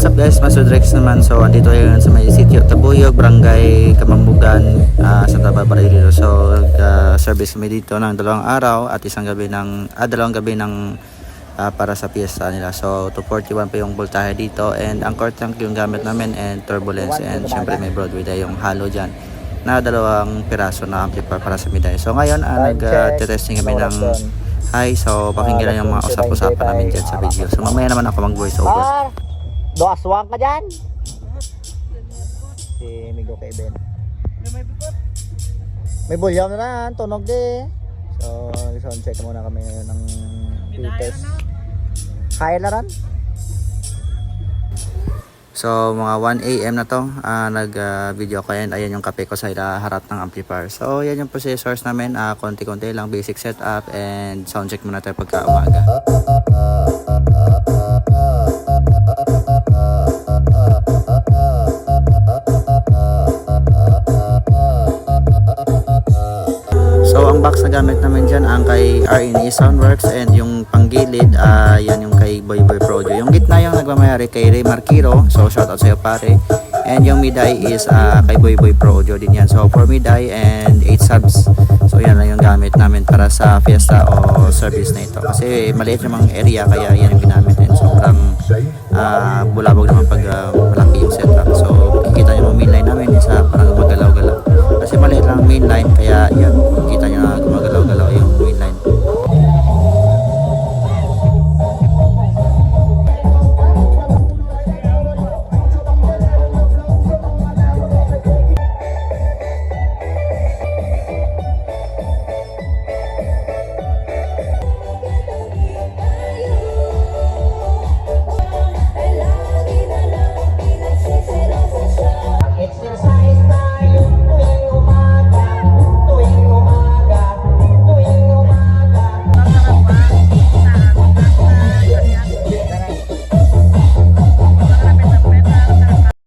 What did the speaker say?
what's up guys? Master Drex naman. So, andito tayo sa may sitio Tabuyog, Barangay Kamambugan, ah, Santa Barbara Iloilo. So, nag-service kami dito ng dalawang araw at isang gabi ng, ah, dalawang gabi ng ah, para sa piyesta nila. So, 241 pa yung voltahe dito and ang core tank yung gamit namin and turbulence and syempre may Broadway tayo yung halo dyan na dalawang piraso na amplifier para sa miday. So, ngayon, ah, nag-testing kami ng Hi, so pakinggan lang yung mga usap-usapan namin dyan sa video. So mamaya naman ako mag-voice over. Par, do aswang ka dyan. Si Migo kay Ben. May bulyaw na na, tunog di. So, sound check muna kami ngayon ng Peters. Kaya na rin. So mga 1 a.m. na to, ah, nag-video ko yan. Ayan yung kape ko sa harap ng amplifier. So yan yung processors namin. ah, konti-konti lang, basic setup and sound check muna tayo pagka umaga. Box na gamit namin dyan ang kay RNE Soundworks and yung panggilid ah yan yung kay Boy Boy Projo. Yung gitna yung nagmamayari kay Ray Marquiro. So shout out sa'yo pare. And yung midai is ah, kay Boy Boy Projo din yan. So for midai and 8 subs. So yan lang yung gamit namin para sa fiesta o service na ito. Kasi maliit namang area kaya yan yung ginamit. And sobrang ah, bulabog naman pag ah, malaki yung setup. So kikita nyo yung main line namin isa parang magalaw-galaw. Kasi maliit lang ang main line kaya yan